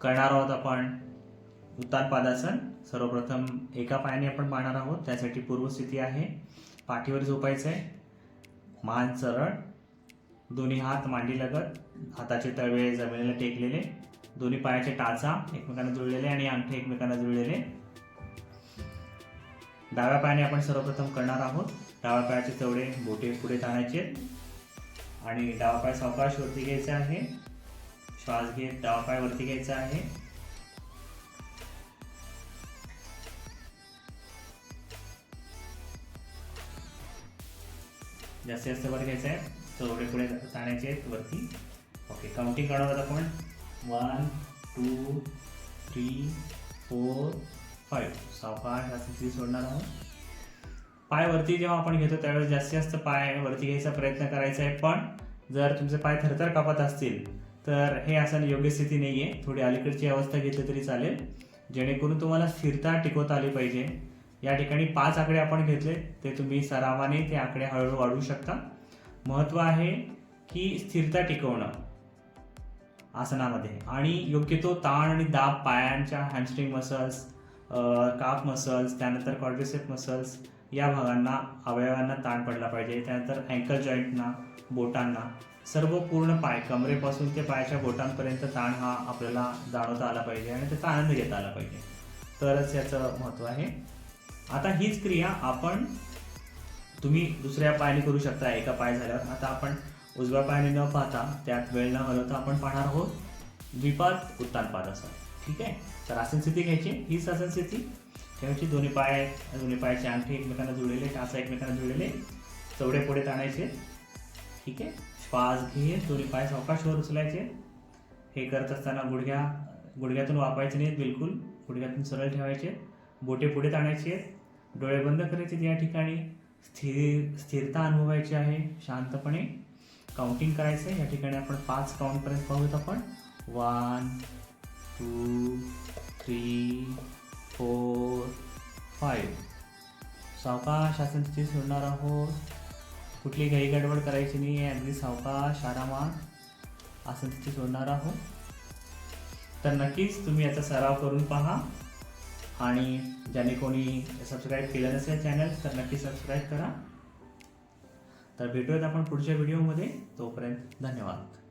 करणार आहोत आपण उत्तान पादासन सर्वप्रथम एका पायाने आपण पाहणार आहोत. त्यासाठी पूर्वस्थिती आहे. पाठीवर झोपायचं आहे मान सरळ. दोन्ही हात मांडी लगत हाताचे तळवे जमिनीला टेकलेले. दोन्ही पायाचे टाचा एकमेकांना जुळलेले आणि अंगठे एकमेकांना जुळलेले. डाव्या पायाने आपण सर्वप्रथम करणार आहोत. डाव्या पायाचे तेवढे बोटे पुढे ताणायचे आणि डावा पाय सावकाश वरती घ्यायचा आहे. श्वास घेत डावा पाय वरती घ्यायचा आहे. जास्तीत जास्त वर घ्यायचं आहे. चौडे पुढे ताणायचे आहेत वरती. ओके काउंटिंग करणार आहोत आपण. One two three four five सावकाश असं ती सोडणार आहोत? पाय वरती जेव्हा आपण घेतो त्यावेळेस जास्तीत जास्त पाय वरती घ्यायचा प्रयत्न करायचा आहे. पण जर तुमचे पाय थरथर कापत असतील तर हे आसन योग्य स्थिती नाही आहे थोडी अलीकडची अवस्था घेतली तरी चालेल. जेणेकरून तुम्हाला स्थिरता टिकवता आली पाहिजे. या ठिकाणी पाच आकडे आपण घेतले ते तुम्ही सरावाने ते आकडे हळूहळू वाढवू शकता. महत्त्व आहे की स्थिरता टिकवणं. आसनामध्ये. आणि योग्य तो ताण आणि दाब पायांच्या हॅमस्ट्रिंग मसल्स काफ मसल्स त्यानंतर कॉर्डिसेप मसल्स या भागांना अवयवांना ताण पडला पाहिजे. त्यानंतर अँकल जॉईंटना बोटांना सर्व पूर्ण पाय कमरेपासून ते पायाच्या बोटांपर्यंत ताण हा आपल्याला जाणवता आला पाहिजे आणि त्याचा आनंद घेता आला पाहिजे. तरच याचं महत्त्व आहे. आता हीच क्रिया आपण तुम्ही दुसऱ्या पायाने करू शकता. एका पाय झाल्यावर आता आपण उजव्या पायाने न पाहता त्यात वेळ न घालवता आपण पाहणार आहोत. द्विपाद उत्तान असा. ठीक आहे? तर आसन स्थिती घ्यायची. हीच आसन स्थिती ठेवायची दोन्ही पाय दोन्ही पायाचे अंगठे एकमेकांना जुळलेले टाचा एकमेकांना जुळलेले चवडे पुढे ताणायचे ठीक आहे? श्वास घे दोन्ही पाय सावकाशवर उचलायचे हे करत असताना गुडघ्या गुडघ्यातून वापायचे नाहीत बिलकुल. गुडघ्यातून सरळ ठेवायचे बोटे पुढे ताणायचे आहेत. डोळे बंद करायचे या ठिकाणी. स्थिर स्थिरता अनुभवायची आहे. शांतपणे काउंटिंग करायचं आहे या ठिकाणी आपण पाच काउंटपर्यंत पाहूयात आपण. One two three four five सावकाश आसन तिथे सोडणार आहोत. कुठली घाई गडबड करायची नाही आहे. अगदी सावकाश आरामात आसन तिथे सोडणार आहोत. तर नक्कीच तुम्ही याचा सराव करून पहा. आणि ज्याने कोणी सबस्क्राईब केलं नसेल चॅनल तर नक्की सबस्क्राईब करा. तर भेटूयात आपण पुढच्या व्हिडिओमध्ये तोपर्यंत धन्यवाद.